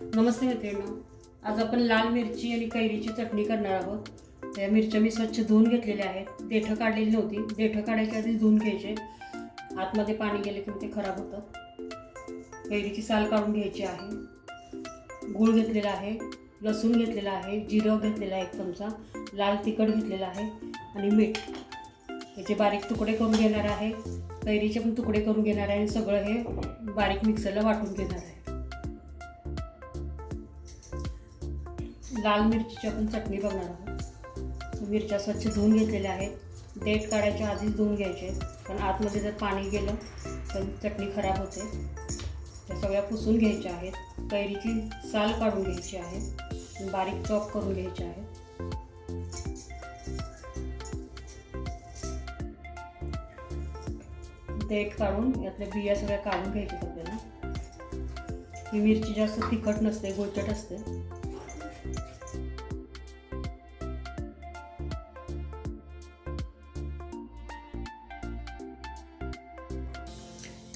नमस्ते मित्रांनो. आज आपण लाल मिरची आणि कैरीची चटणी करणार आहोत. त्या मिरच्या मी स्वच्छ धुवून घेतलेल्या आहेत. देठं काढलेली नव्हती. देठं काढायच्या आधी धुवून घ्यायचे. आतमध्ये पाणी गेले की ते खराब होतं. कैरीची साल काढून घ्यायची आहे. गूळ घेतलेला आहे. लसूण घेतलेला आहे. जिरं घेतलेलं आहे एक चमचा. लाल तिखट घेतलेलं आहे. आणि मीठ. याचे बारीक तुकडे करून घेणार आहे. कैरीचे पण तुकडे करून घेणार आहे आणि सगळं हे बारीक मिक्सरला वाटून घेणार आहे. लाल मिरचीची आपण चटणी बघणार आहोत. मिरच्या स्वच्छ धुवून घेतलेल्या आहेत. देठ काढायच्या आधीच धुवून घ्यायचे पण आतमध्ये जर पाणी गेलं तर चटणी खराब होते. त्या सगळ्या पुसून घ्यायच्या आहेत. कैरीची साल काढून घ्यायची आहे. बारीक चॉप करून घ्यायचे आहे देठ काढून यातल्या बिया सगळ्या काढून घ्यायच्या आपल्याला. ही मिरची जास्त तिखट नसते गोचट असते.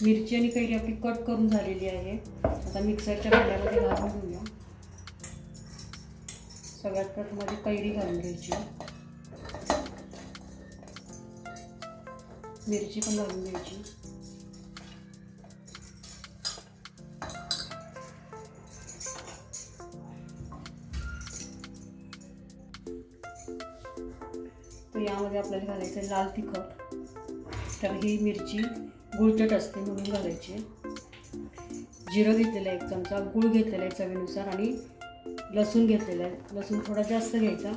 मिरची आणि कैरी आपली कट करून झालेली आहे. आता मिक्सरच्या भांड्यामध्ये घालून घेऊया. सगळ्यात प्रथममध्ये कैरी घालून घ्यायची. मिरची पण घालून घ्यायची. तर यामध्ये आपल्याला घालायचं आहे लाल तिखट. तर ही मिरची गुळचट असते म्हणून घालायची. जिरं घेतलेलं आहे एक चमचा गूळ घेतलेला आहे चवीनुसार आणि लसूण घेतलेला आहे. लसूण थोडा जास्त घ्यायचा.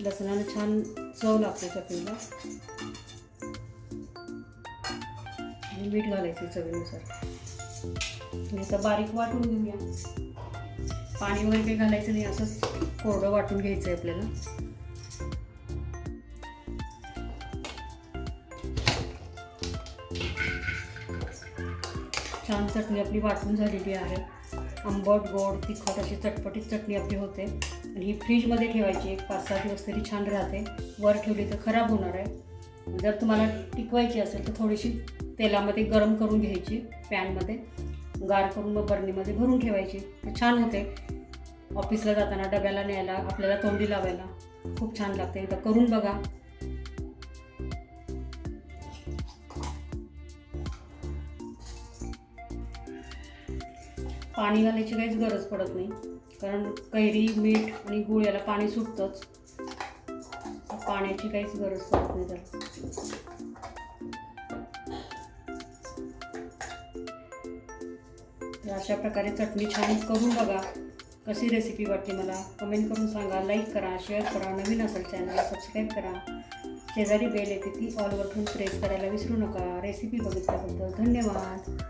लसणानं छान चव लागते चटणीला. आणि मीठ घालायचं चवीनुसार. आता बारीक वाटून घेऊया. पाणी वगैरे काही घालायचं नाही असंच कोरडं वाटून घ्यायचं आहे आपल्याला. छान चटणी आपली वाटून झालेली आहे. आंबट गोड तिखट अशी चटपटीत चटणी आपली होते. आणि ही फ्रीजमध्ये ठेवायची एक पाच सहा दिवस तरी छान राहते. वर ठेवली तर खराब होणार आहे. जर तुम्हाला टिकवायची असेल तर थोडीशी तेलामध्ये गरम करून घ्यायची पॅनमध्ये. गार करून मग बरणीमध्ये भरून ठेवायची. तर छान होते. ऑफिसला जाताना डब्याला न्यायला आपल्याला तोंडी लावायला खूप छान लागते. एकदा करून बघा. पाणी घालायची काहीच गरज पडत नाही. कारण कैरी मीठ आणि गूळ याला पाणी सुटतंच. पाण्याची काहीच गरज पडत नाही त्याला. अशा प्रकारे चटणी छान करून बघा. कशी रेसिपी वाटली मला कमेंट करून सांगा. लाईक करा शेअर करा. नवीन असेल चॅनलला सबस्क्राईब करा. शेजारी बेल येते ती ऑलवर ठेवून प्रेस करायला विसरू नका. रेसिपी बघितल्याबद्दल धन्यवाद.